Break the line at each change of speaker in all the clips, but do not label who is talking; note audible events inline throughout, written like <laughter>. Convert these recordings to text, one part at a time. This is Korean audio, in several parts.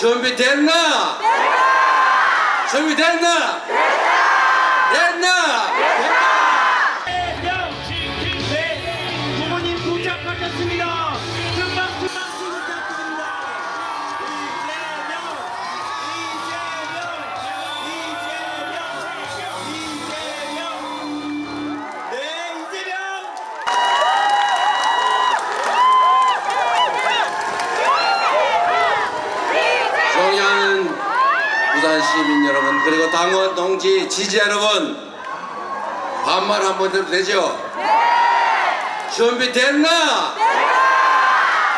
준비됐나? 준비됐나? 됐나?
대명
그리고 당원 동지 지지자 여러분 반말 한 번 해도 되죠? 준비됐나?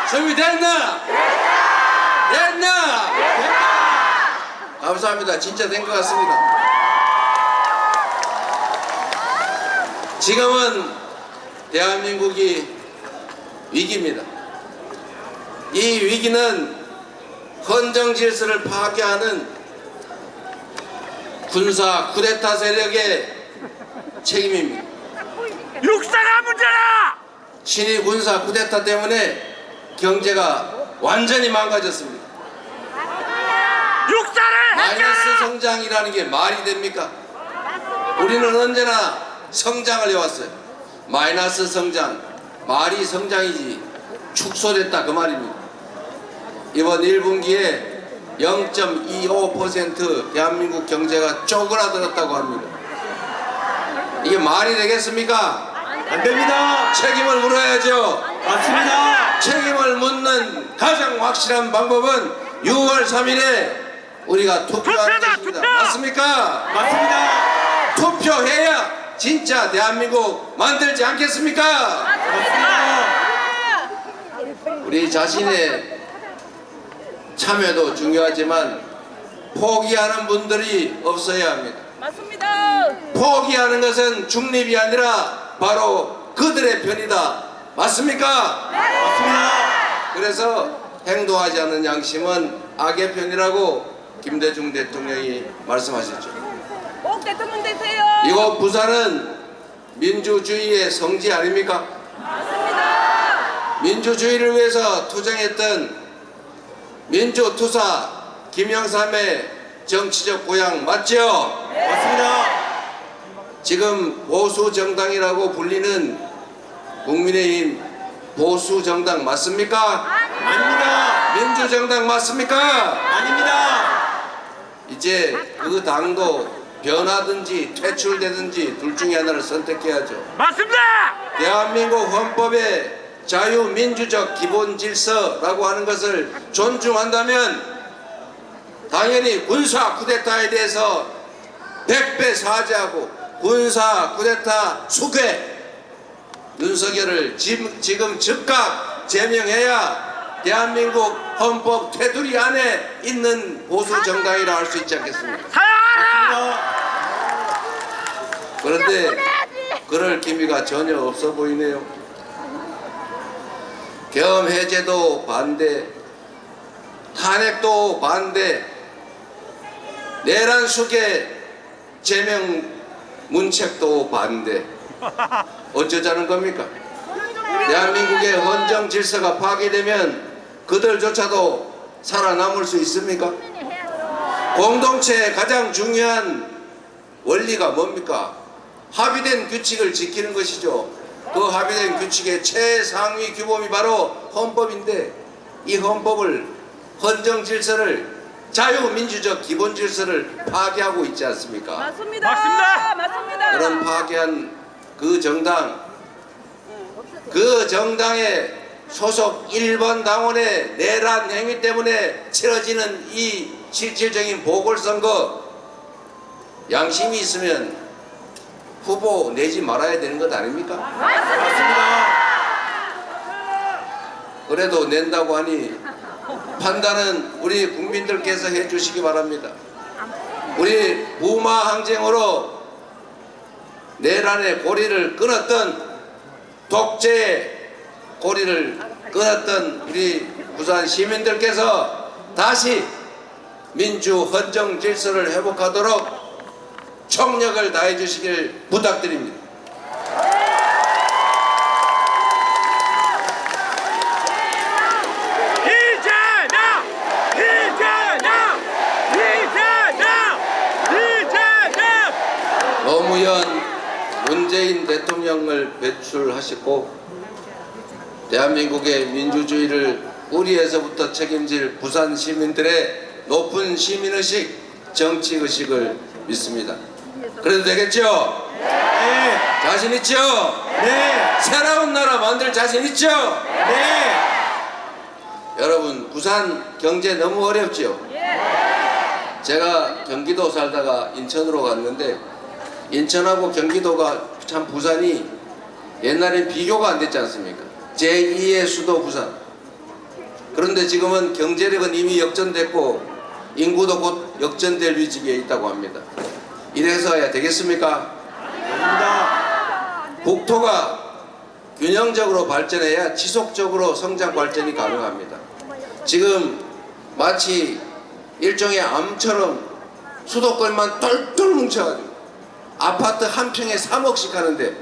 준비됐나? 됐나? 감사합니다. 진짜 된 것 같습니다. 지금은 대한민국이 위기입니다. 이 위기는 헌정 질서를 파괴하는 군사 쿠데타 세력의 책임입니다.
육사가 문제다.
친위 군사 쿠데타 때문에 경제가 완전히 망가졌습니다.
육사를
마이너스 성장이라는 게 말이 됩니까? 우리는 언제나 성장을 해왔어요. 마이너스 성장, 말이 성장이지 축소됐다 그 말입니다. 이번 1분기에 0.25% 대한민국 경제가 쪼그라들었다고 합니다. 이게 말이 되겠습니까?
안 됩니다.
책임을 물어야죠.
맞습니다.
책임을 묻는 가장 확실한 방법은 6월 3일에 우리가 투표하는 것입니다. 맞습니까?
맞습니다.
투표해야 진짜 대한민국 만들지 않겠습니까?
맞습니다.
우리 자신의 참여도 중요하지만 포기하는 분들이 없어야 합니다.
맞습니다.
포기하는 것은 중립이 아니라 바로 그들의 편이다. 맞습니까?
맞습니다.
그래서 행동하지 않는 양심은 악의 편이라고 김대중 대통령이 말씀하셨죠.
꼭 대통령 되세요.
이곳 부산은 민주주의의 성지 아닙니까? 민주주의를 위해서 투쟁했던 민주투사 김영삼의 정치적 고향 맞죠?
맞습니다.
지금 보수 정당이라고 불리는 국민의힘 보수 정당 맞습니까?
아닙니다.
민주 정당 맞습니까?
아닙니다.
이제 그 당도 변하든지 퇴출되든지 둘 중에 하나를 선택해야죠.
맞습니다.
대한민국 헌법의 자유민주적 기본 질서라고 하는 것을 존중한다면 당연히 군사 쿠데타에 대해서 백배 사죄하고 군사 쿠데타 수괴 윤석열을 지- 지금 즉각 제명해야 대한민국 헌법 테두리 안에 있는 보수 정당이라 할 수 있지 않겠습니까?
사랑하라.
그런데 그럴 기미가 전혀 없어 보이네요. 계엄 해제도 반대, 탄핵도 반대, 내란 수계 제명 문책도 반대. <laughs> 어쩌자는 겁니까? 대한민국의 헌정 질서가 파괴되면 그들조차도 살아남을 수 있습니까? 공동체의 가장 중요한 원리가 뭡니까? 합의된 규칙을 지키는 것이죠. 그 합의된 규칙의 최상위 규범이 바로 헌법인데 이 헌법을 헌정 질서를 자유민주적 기본 질서를 파괴하고 있지 않습니까?
맞습니다.
맞습니다.
맞습니다.
그런 파괴한 그 정당 그 정당의 소속 1번 당원의 내란 행위 때문에 치러지는 이 실질적인 보궐선거 양심이 있으면 후보 내지 말아야 되는 것 아닙니까?
맞습니다.
그래도 낸다고 하니 판단은 우리 국민들께서 해주시기 바랍니다. 우리 부마 항쟁으로 내란의 고리를 끊었던 독재의 고리를 끊었던 우리 부산 시민들께서 다시 민주 헌정 질서를 회복하도록 청력을 다해 주시길 부탁드립니다. 노무현 문재인 대통령을 배출하시고 대한민국의 민주주의를 우리에서부터 책임질 부산 시민들의 높은 시민의식, 정치의식을 믿습니다. 그래도 되겠죠?
네.
자신 있죠?
네.
새로운 나라 만들 자신 있죠?
네.
여러분 부산 경제 너무 어렵죠? 제가 경기도 살다가 인천으로 갔는데 인천하고 경기도가 참 부산이 옛날엔 비교가 안 됐지 않습니까? 제2의 수도 부산. 그런데 지금은 경제력은 이미 역전됐고 인구도 곧 역전될 위기에 있다고 합니다. 이래서야 되겠습니까?
감사합니다.
국토가 균형적으로 발전해야 지속적으로 성장 발전이 가능합니다. 지금 마치 일종의 암처럼 수도권만 똘똘 뭉쳐가지고 아파트 한 평에 3억씩 하는데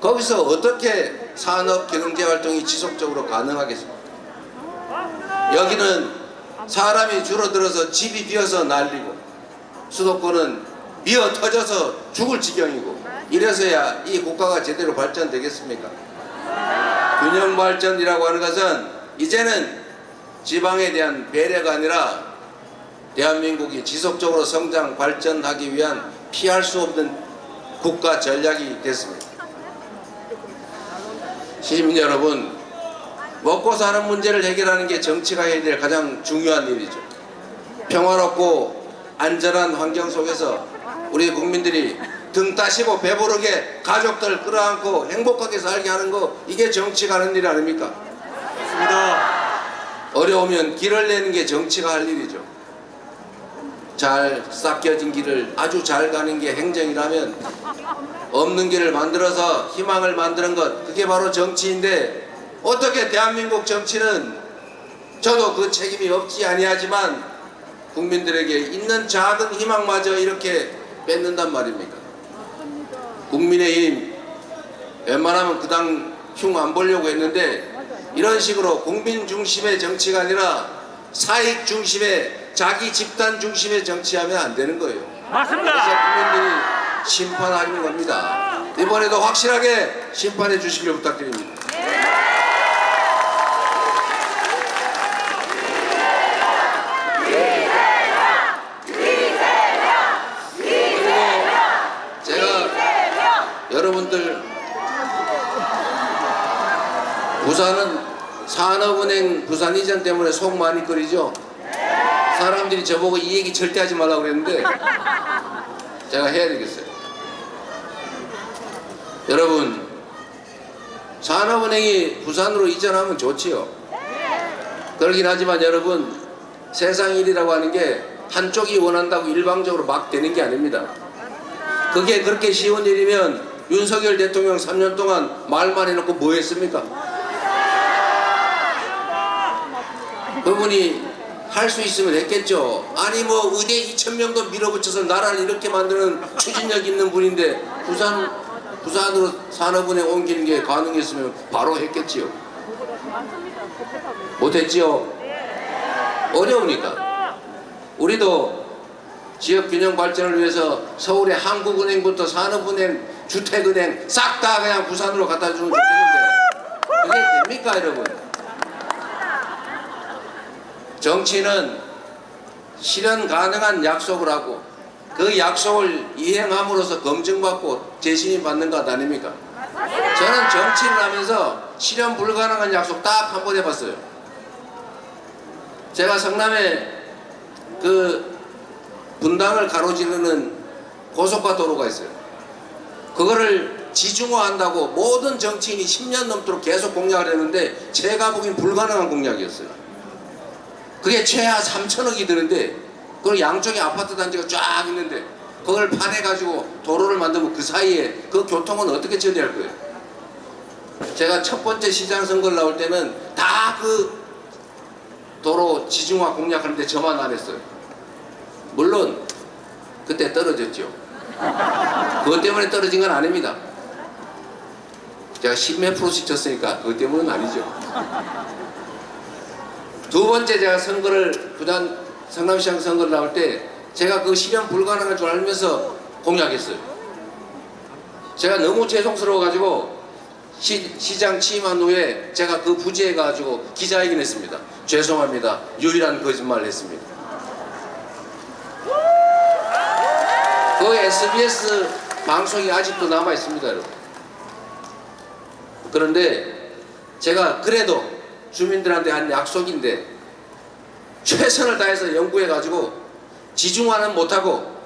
거기서 어떻게 산업 경제 활동이 지속적으로 가능하겠습니까? 여기는 사람이 줄어들어서 집이 비어서 난리고 수도권은 미어 터져서 죽을 지경이고 이래서야 이 국가가 제대로 발전되겠습니까? 균형 발전이라고 하는 것은 이제는 지방에 대한 배려가 아니라 대한민국이 지속적으로 성장 발전하기 위한 피할 수 없는 국가 전략이 됐습니다. 시민 여러분, 먹고 사는 문제를 해결하는 게 정치가 해야 될 가장 중요한 일이죠. 평화롭고 안전한 환경 속에서 우리 국민들이 등 따시고 배부르게 가족들 끌어안고 행복하게 살게 하는 거 이게 정치가 하는 일 아닙니까?
맞습니다.
어려우면 길을 내는 게 정치가 할 일이죠. 잘 싹겨진 길을 아주 잘 가는 게 행정이라면 없는 길을 만들어서 희망을 만드는 것 그게 바로 정치인데 어떻게 대한민국 정치는 저도 그 책임이 없지 아니하지만 국민들에게 있는 작은 희망마저 이렇게 뺏는단 말입니까? 국민의힘 웬만하면 그 당 흉 안 보려고 했는데 이런 식으로 국민 중심의 정치가 아니라 사익 중심의 자기 집단 중심의 정치하면 안 되는 거예요.
맞습니다.
그래서 국민들이 심판하는 겁니다. 이번에도 확실하게 심판해 주시길 부탁드립니다. 그리고 제가 여러분들 부산은 산업은행 부산 이전 때문에 속 많이 끓이죠. 사람들이 저보고 이 얘기 절대 하지 말라고 그랬는데 제가 해야 되겠어요. 여러분 산업은행이 부산으로 이전하면 좋지요. 그러긴 하지만 여러분 세상 일이라고 하는 게 한쪽이 원한다고 일방적으로 막 되는 게 아닙니다. 그게 그렇게 쉬운 일이면 윤석열 대통령 3년 동안 말만 해놓고 뭐 했습니까? 그분이 할 수 있으면 했겠죠. 아니 뭐 의대 2천 명도 밀어붙여서 나라를 이렇게 만드는 추진력 있는 분인데 부산 부산으로 산업은행 옮기는 게 가능했으면 바로 했겠지요. 못했지요. 어려우니까. 우리도 지역 균형 발전을 위해서 서울의 한국은행부터 산업은행, 주택은행 싹 다 그냥 부산으로 갖다 주면 좋겠는데 그게 됩니까 여러분? 정치는 실현 가능한 약속을 하고 그 약속을 이행함으로써 검증받고 재신임 받는 것 아닙니까? 저는 정치를 하면서 실현 불가능한 약속 딱 한 번 해봤어요. 제가 성남에 그 분당을 가로지르는 고속화 도로가 있어요. 그거를 지중화한다고 모든 정치인이 10년 넘도록 계속 공약을 했는데 제가 보기엔 불가능한 공약이었어요. 그게 최하 3천억이 드는데 그 양쪽에 아파트 단지가 쫙 있는데 그걸 파내가지고 도로를 만들면 그 사이에 그 교통은 어떻게 처리할 거예요? 제가 첫 번째 시장 선거를 나올 때는 다 그 도로 지중화 공약하는데 저만 안 했어요. 물론 그때 떨어졌죠. 그것 때문에 떨어진 건 아닙니다. 제가 10몇 프로씩 졌으니까 그것 때문은 아니죠. 두 번째 제가 선거를 부산 성남시장 선거를 나올 때 제가 그 실현 불가능한 줄 알면서 공약했어요. 제가 너무 죄송스러워가지고 시, 시장 취임한 후에 제가 그 부재해가지고 기자회견 했습니다. 죄송합니다. 유일한 거짓말을 했습니다. 그 SBS 방송이 아직도 남아 있습니다, 여러분. 그런데 제가 그래도 주민들한테 한 약속인데 최선을 다해서 연구해 가지고 지중화는 못하고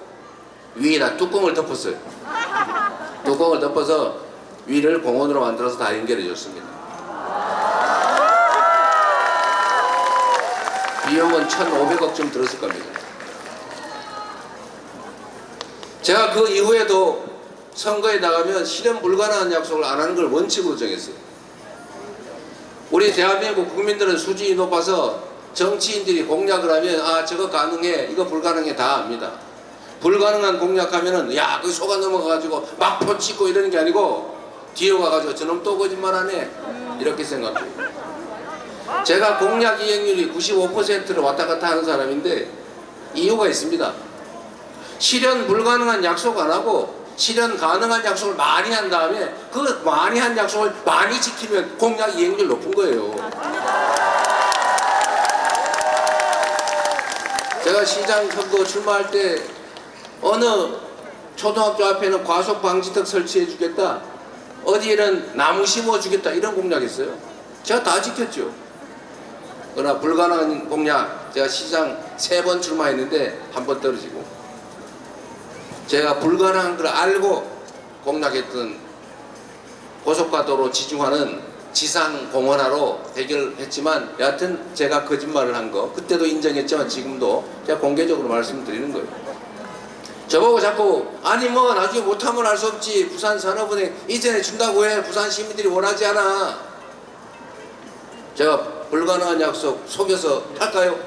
위에다 뚜껑을 덮었어요. 뚜껑을 덮어서 위를 공원으로 만들어서 다 연결해 줬습니다. 비용은 1,500억쯤 들었을 겁니다. 제가 그 이후에도 선거에 나가면 실현 불가능한 약속을 안 하는 걸 원칙으로 정했어요. 우리 대한민국 국민들은 수준이 높아서 정치인들이 공약을 하면 아 저거 가능해 이거 불가능해 다 압니다. 불가능한 공약하면은 야그 속아 넘어가가지고 막포 찍고 이러는 게 아니고 뒤에 와가지고 저놈 또 거짓말하네 이렇게 생각해요. 제가 공약 이행률이 95%로 왔다 갔다 하는 사람인데 이유가 있습니다. 실현 불가능한 약속 안 하고 실현 가능한 약속을 많이 한 다음에 그 많이 한 약속을 많이 지키면 공약 이행률 높은 거예요. 제가 시장 선거 출마할 때 어느 초등학교 앞에는 과속 방지턱 설치해 주겠다. 어디에는 나무 심어 주겠다. 이런 공약했어요. 제가 다 지켰죠. 그러나 불가능한 공약 제가 시장 세 번 출마했는데 한 번 떨어지고 제가 불가능한 걸 알고 공약했던 고속가도로 지중화는 지상 공원화로 해결했지만 여하튼 제가 거짓말을 한 거 그때도 인정했지만 지금도 제가 공개적으로 말씀드리는 거예요. 저보고 자꾸 아니 뭐 나중에 못하면 알 수 없지 부산 산업은행 이전에 준다고 해 부산 시민들이 원하지 않아 제가 불가능한 약속 속여서 할까요?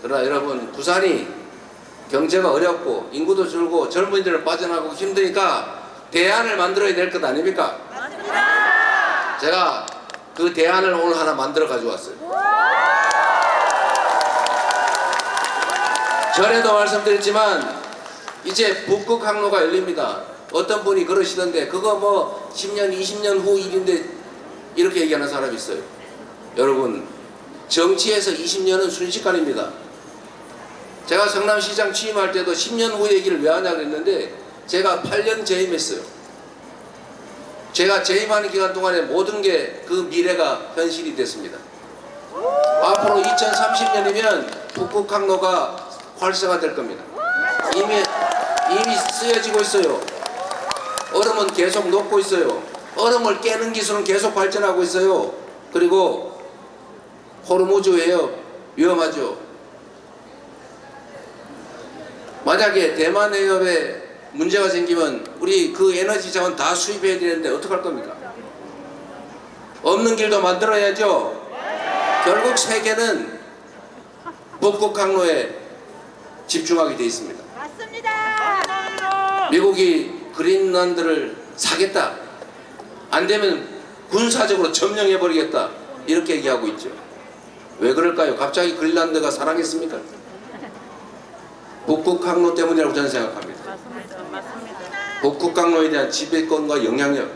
그러나 여러분 부산이 경제가 어렵고 인구도 줄고 젊은이들 빠져나가고 힘드니까 대안을 만들어야 될 것 아닙니까? 제가 그 대안을 오늘 하나 만들어 가져왔어요. 전에도 말씀드렸지만 이제 북극 항로가 열립니다. 어떤 분이 그러시던데 그거 뭐 10년, 20년 후 일인데 이렇게 얘기하는 사람이 있어요. 여러분 정치에서 20년은 순식간입니다. 제가 성남시장 취임할 때도 10년 후 얘기를 왜 하냐 그랬는데 제가 8년 재임했어요. 제가 재임하는 기간 동안에 모든 게 그 미래가 현실이 됐습니다. 앞으로 2030년이면 북극항로가 활성화될 겁니다. 이미 이미 쓰여지고 있어요. 얼음은 계속 녹고 있어요. 얼음을 깨는 기술은 계속 발전하고 있어요. 그리고 호르무즈예요. 위험하죠. 만약에 대만 해협에 문제가 생기면 우리 그 에너지 자원 다 수입해야 되는데 어떡할 겁니까? 없는 길도 만들어야죠. 결국 세계는 북극 항로에 집중하게 돼 있습니다.
맞습니다.
미국이 그린란드를 사겠다. 안 되면 군사적으로 점령해 버리겠다. 이렇게 얘기하고 있죠. 왜 그럴까요? 갑자기 그린란드가 사랑했습니까? 북극 항로 때문이라고 저는 생각합니다.
맞습니다. 맞습니다.
북극 항로에 대한 지배권과 영향력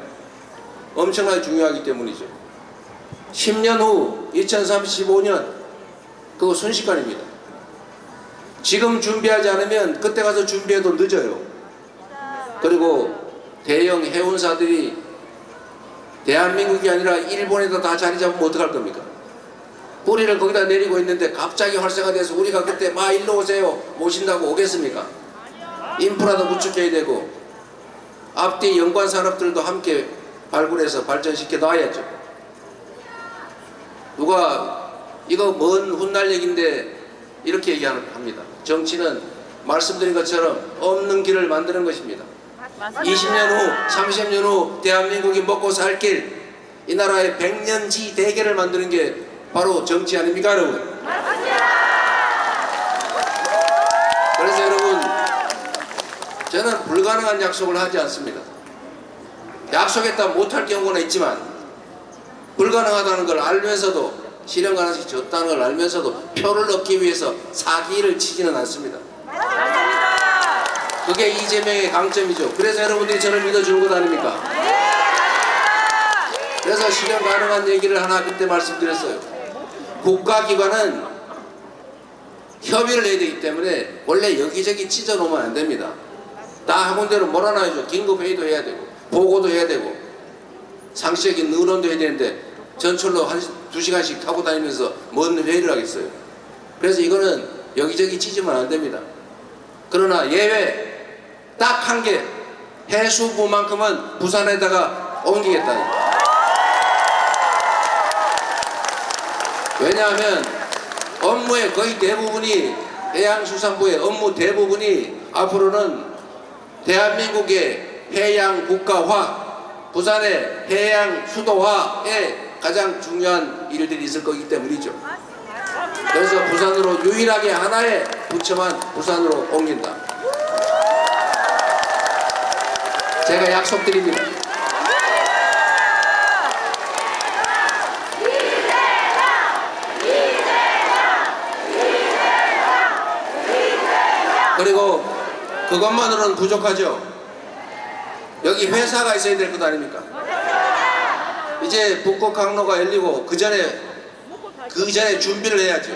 엄청나게 중요하기 때문이죠. 10년 후 2035년 그거 순식간입니다. 지금 준비하지 않으면 그때 가서 준비해도 늦어요. 그리고 대형 해운사들이 대한민국이 아니라 일본에다 다 자리 잡으면 어떡할 겁니까? 뿌리를 거기다 내리고 있는데 갑자기 활성화돼서 우리가 그때 마 일로 오세요 모신다고 오겠습니까? 인프라도 구축해야 되고 앞뒤 연관 산업들도 함께 발굴해서 발전시켜 놔야죠. 누가 이거 먼 훗날 얘기인데 이렇게 얘기합니다. 정치는 말씀드린 것처럼 없는 길을 만드는 것입니다. 20년 후, 30년 후 대한민국이 먹고 살 길, 이 나라의 백년지 대계를 만드는 게 바로 정치 아닙니까, 여러분? 그래서 여러분, 저는 불가능한 약속을 하지 않습니다. 약속했다 못할 경우는 있지만 불가능하다는 걸 알면서도 실현 가능성이 적다는 걸 알면서도 표를 얻기 위해서 사기를 치지는 않습니다. 그게 이재명의 강점이죠. 그래서 여러분들이 저를 믿어주는 것 아닙니까? 그래서 실현 가능한 얘기를 하나 그때 말씀드렸어요. 국가기관은 협의를 해야 되기 때문에 원래 여기저기 찢어 놓으면 안 됩니다. 다 학원대로 몰아놔야죠. 긴급회의도 해야 되고 보고도 해야 되고 상시적인 의논도 해야 되는데 전철로 한 두 시간씩 타고 다니면서 뭔 회의를 하겠어요. 그래서 이거는 여기저기 찢으면 안 됩니다. 그러나 예외 딱 한 개 해수부만큼은 부산에다가 옮기겠다 왜냐하면 업무의 거의 대부분이 해양수산부의 업무 대부분이 앞으로는 대한민국의 해양 국가화 부산의 해양 수도화에 가장 중요한 일들이 있을 거기 때문이죠. 그래서 부산으로 유일하게 하나의 부처만 부산으로 옮긴다. 제가 약속드립니다. 그리고 그것만으로는 부족하죠. 여기 회사가 있어야 될 것 아닙니까? 이제 북극 항로가 열리고 그 전에 그 전에 준비를 해야죠.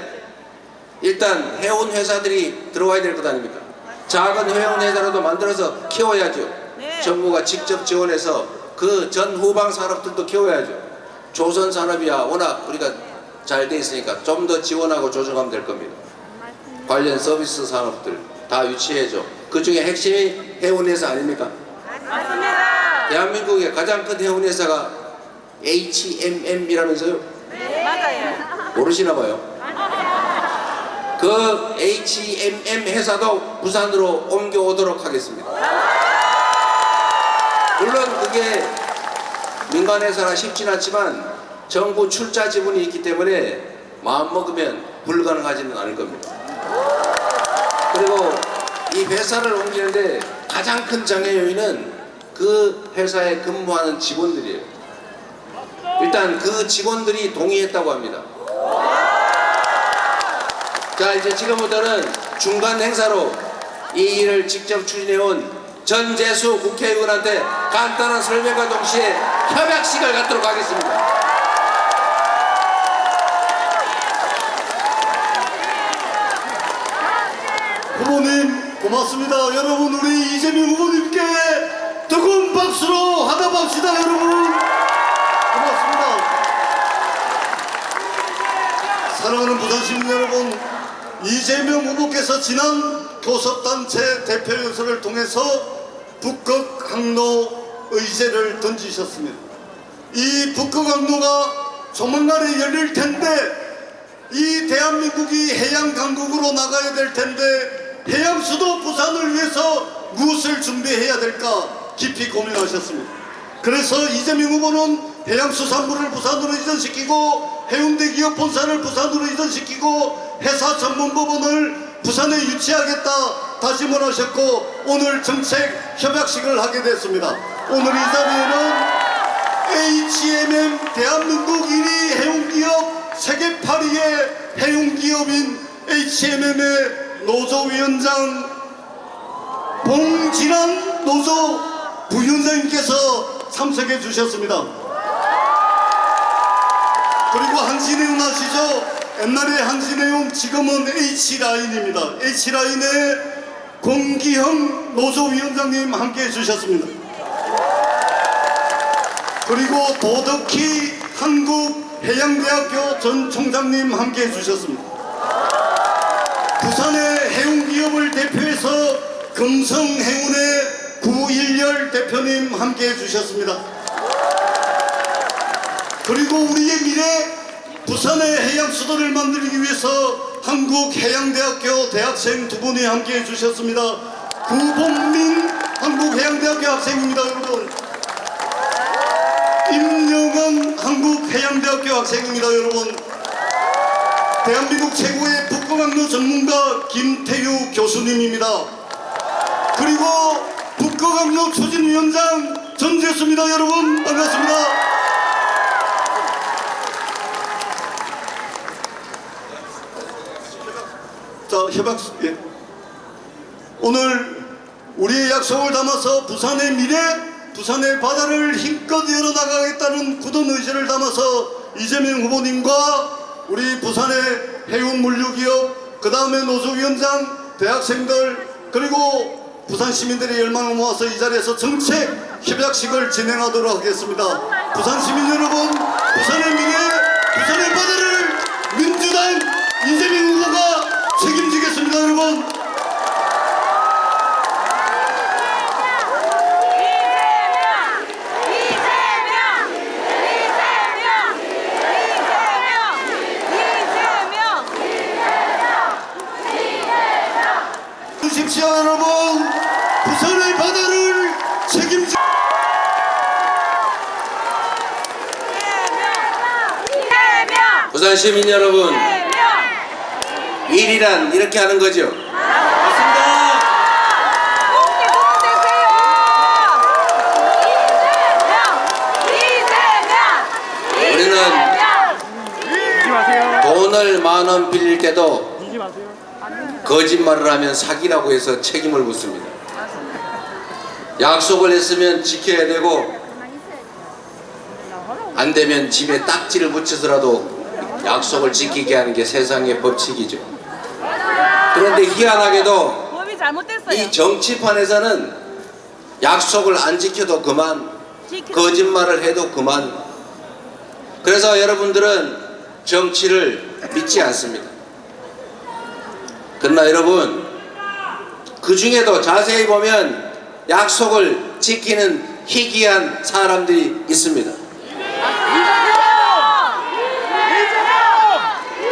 일단 해운 회사들이 들어와야 될 것 아닙니까? 작은 해운 회사라도 만들어서 키워야죠. 정부가 직접 지원해서 그 전 후방 산업들도 키워야죠. 조선 산업이야 워낙 우리가 잘 돼 있으니까 좀 더 지원하고 조정하면 될 겁니다. 관련 서비스 산업들 다 유치해줘. 그 중에 핵심이 해운 회사 아닙니까?
맞습니다.
대한민국의 가장 큰 해운 회사가 HMM이라면서요?
맞아요.
모르시나 봐요. 그 HMM 회사도 부산으로 옮겨오도록 하겠습니다. 물론 그게 민간 회사라 쉽진 않지만 정부 출자 지분이 있기 때문에 마음 먹으면 불가능하지는 않을 겁니다. 그리고 이 회사를 옮기는데 가장 큰 장애 요인은 그 회사에 근무하는 직원들이에요. 일단 그 직원들이 동의했다고 합니다. 자 이제 지금부터는 중간 행사로 이 일을 직접 추진해온 전재수 국회의원한테 간단한 설명과 동시에 협약식을 갖도록 하겠습니다.
후보님 고맙습니다. 여러분 우리 이재명 후보님께 뜨거운 박수로 환호합시다 여러분. 고맙습니다. 사랑하는 부산 시민 여러분, 이재명 후보께서 지난 교섭단체 대표 연설을 통해서 북극 항로 의제를 던지셨습니다. 이 북극 항로가 조만간에 열릴 텐데 이 대한민국이 해양 강국으로 나가야 될 텐데 해양 수도 부산을 위해서 무엇을 준비해야 될까 깊이 고민하셨습니다. 그래서 이재명 후보는 해양수산부를 부산으로 이전시키고 해운대 기업 본사를 부산으로 이전시키고 회사 전문법원을 부산에 유치하겠다 다짐을 하셨고 오늘 정책 협약식을 하게 됐습니다. 오늘 이 자리에는 HMM 대한민국 1위 해운기업 세계 8위의 해운기업인 HMM의 노조위원장 봉진환 노조 부위원장님께서 참석해 주셨습니다. 그리고 한신해운 아시죠? 옛날에 한신해운 지금은 H라인입니다. H라인의 공기형 노조위원장님 함께 해주셨습니다. 그리고 도덕희 한국해양대학교 전 총장님 함께 해주셨습니다. 해운기업을 대표해서 금성해운의 구일열 대표님 함께 해주셨습니다. 그리고 우리의 미래 부산의 해양 수도를 만들기 위해서 한국해양대학교 대학생 두 분이 함께 해주셨습니다. 구봉민 한국해양대학교 학생입니다, 여러분. 임영원 한국해양대학교 학생입니다, 여러분. 대한민국 최고의 북극항로 전문가 김태유 교수님입니다. 그리고 북극항로 추진위원장 전재수입니다, 여러분. 반갑습니다. 자, 협약, 예. 오늘 우리의 약속을 담아서 부산의 미래, 부산의 바다를 힘껏 열어나가겠다는 굳은 의지를 담아서 이재명 후보님과 우리 부산의 해운 물류기업, 그 다음에 노조위원장, 대학생들, 그리고 부산 시민들의 열망을 모아서 이 자리에서 정책 협약식을 진행하도록 하겠습니다. 부산 시민 여러분, 부산의 미래, 부산의 바다를 민주당 이재명 후보가 책임지겠습니다, 여러분.
이재명! 이재명! 이재명! 이재명!
주십시오 여러분 부산의 바다를 책임지
이재명!
부산 시민 여러분,
이재명!
일이란 이렇게 하는 거죠.
맞습니다.
우리는! 돈을 만 원 빌릴 때도 거짓말을 하면 사기라고 해서 책임을 묻습니다. 약속을 했으면 지켜야 되고 안 되면 집에 딱지를 붙여서라도 약속을 지키게 하는 게 세상의 법칙이죠. 그런데 희한하게도.
이
정치판에서는 약속을 안 지켜도 그만 거짓말을 해도 그만 그래서 여러분들은 정치를 믿지 않습니다 그러나 여러분 그 중에도 자세히 보면 약속을 지키는 희귀한 사람들이 있습니다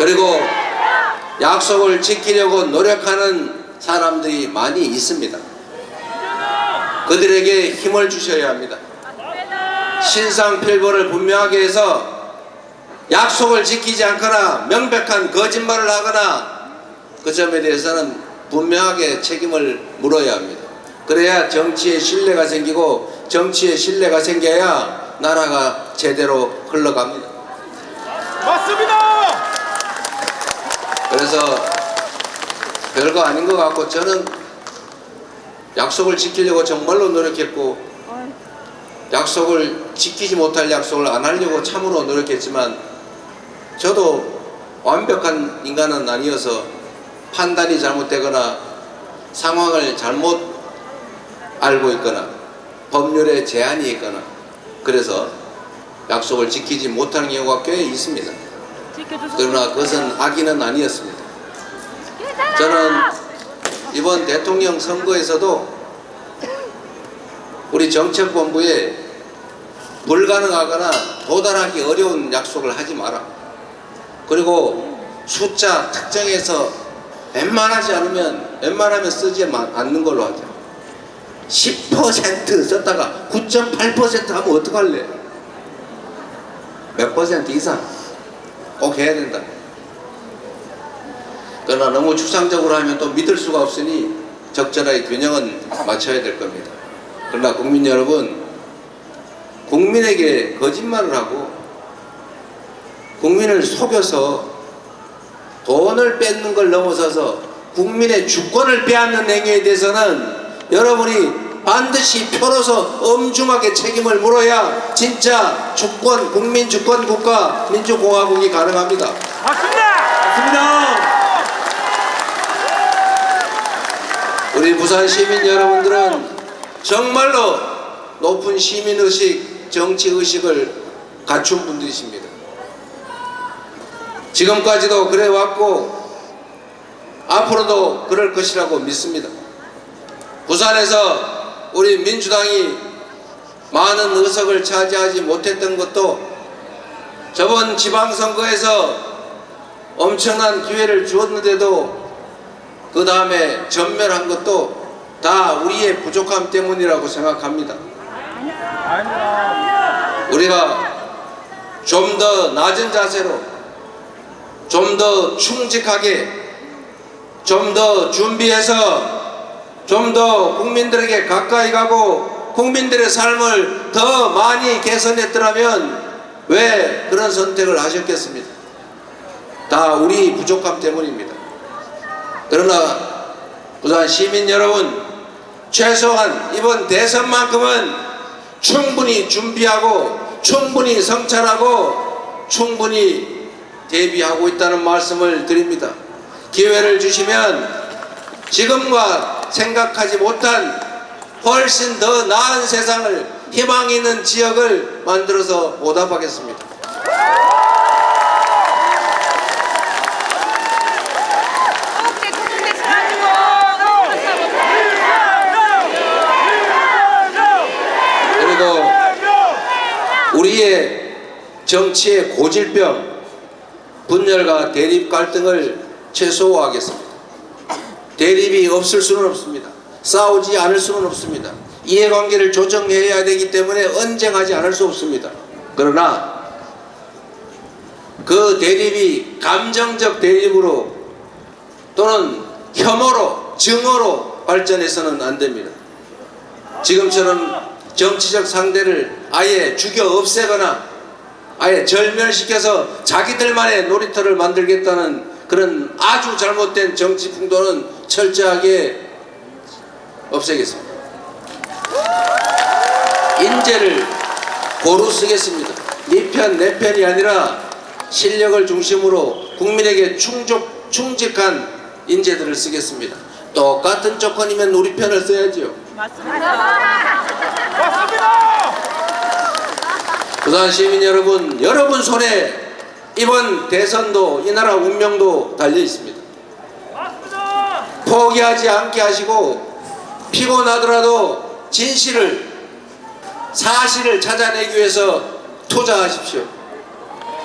그리고 약속을 지키려고 노력하는 사람들이 많이 있습니다 그들에게 힘을 주셔야 합니다 신상필보를 분명하게 해서 약속을 지키지 않거나 명백한 거짓말을 하거나 그 점에 대해서는 분명하게 책임을 물어야 합니다. 그래야 정치에 신뢰가 생기고 정치에 신뢰가 생겨야 나라가 제대로 흘러갑니다.
맞습니다.
그래서 별거 아닌 것 같고 저는 약속을 지키려고 정말로 노력했고 약속을 지키지 못할 약속을 안 하려고 참으로 노력했지만 저도 완벽한 인간은 아니어서 판단이 잘못되거나 상황을 잘못 알고 있거나 법률에 제한이 있거나 그래서 약속을 지키지 못하는 경우가 꽤 있습니다. 그러나 그것은 악의는 아니었습니다. 저는 이번 대통령 선거에서도 우리 정책본부에 불가능하거나 도달하기 어려운 약속을 하지 마라. 그리고 숫자 특정해서 웬만하지 않으면 웬만하면 쓰지 마- 않는 걸로 하자. 10% 썼다가 9.8% 하면 어떡할래? 몇 퍼센트 이상 꼭 해야 된다. 그러나 너무 추상적으로 하면 또 믿을 수가 없으니 적절하게 균형은 맞춰야 될 겁니다. 그러나 국민 여러분, 국민에게 거짓말을 하고 국민을 속여서 돈을 뺏는 걸 넘어서서 국민의 주권을 빼앗는 행위에 대해서는 여러분이 반드시 표로서 엄중하게 책임을 물어야 진짜 주권, 국민 주권 국가 민주공화국이 가능합니다.
맞습니다. 맞습니다.
우리 부산 시민 여러분들은 정말로 높은 시민 의식, 정치 의식을 갖춘 분들이십니다. 지금까지도 그래 왔고, 앞으로도 그럴 것이라고 믿습니다. 부산에서 우리 민주당이 많은 의석을 차지하지 못했던 것도 저번 지방선거에서 엄청난 기회를 주었는데도 그 다음에 전멸한 것도 다 우리의 부족함 때문이라고 생각합니다. 우리가 좀 더 낮은 자세로, 좀 더 충직하게, 좀 더 준비해서, 좀 더 국민들에게 가까이 가고, 국민들의 삶을 더 많이 개선했더라면 왜 그런 선택을 하셨겠습니까? 다 우리 부족함 때문입니다. 그러나 부산 시민 여러분 최소한 이번 대선만큼은 충분히 준비하고 충분히 성찰하고 충분히 대비하고 있다는 말씀을 드립니다. 기회를 주시면 지금과 생각하지 못한 훨씬 더 나은 세상을 희망 있는 지역을 만들어서 보답하겠습니다. 그리고 우리의 정치의 고질병, 분열과 대립 갈등을 최소화하겠습니다. 대립이 없을 수는 없습니다. 싸우지 않을 수는 없습니다. 이해관계를 조정해야 되기 때문에 언쟁하지 않을 수 없습니다. 그러나 그 대립이 감정적 대립으로 또는 혐오로, 증오로 발전해서는 안 됩니다. 지금처럼 정치적 상대를 아예 죽여 없애거나 아예 절멸시켜서 자기들만의 놀이터를 만들겠다는 그런 아주 잘못된 정치 풍도는 철저하게 없애겠습니다. 인재를 고루 쓰겠습니다. 네 편, 내 편이 아니라 실력을 중심으로 국민에게 충족, 충직한 인재들을 쓰겠습니다. 똑같은 조건이면 우리 편을 써야지요.
맞습니다.
부산 시민 여러분, 여러분 손에 이번 대선도 이 나라 운명도 달려 있습니다. 포기하지 않게 하시고 피곤하더라도 진실을 사실을 찾아내기 위해서 투자하십시오.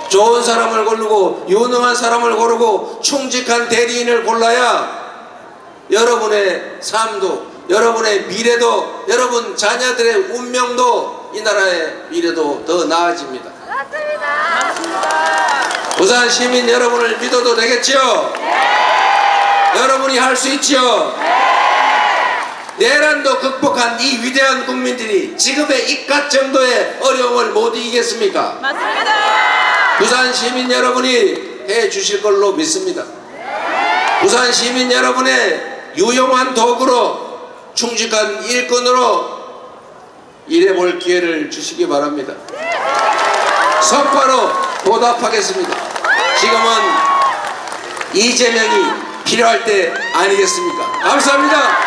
좋은 사람을 고르고 유능한 사람을 고르고 충직한 대리인을 골라야 여러분의 삶도 여러분의 미래도 여러분 자녀들의 운명도 이 나라의 미래도 더 나아집니다. 부산 시민 여러분을 믿어도 되겠지요? 여러분이 할 수 있지요? 내란도 극복한 이 위대한 국민들이 지금의 이깟 정도의 어려움을 못 이기겠습니까?
맞습니다.
부산 시민 여러분이 해 주실 걸로 믿습니다. 부산 시민 여러분의 유용한 도구로 충직한 일꾼으로 일해볼 기회를 주시기 바랍니다. 성과로 보답하겠습니다. 지금은 이재명이 필요할 때 아니겠습니까? 감사합니다.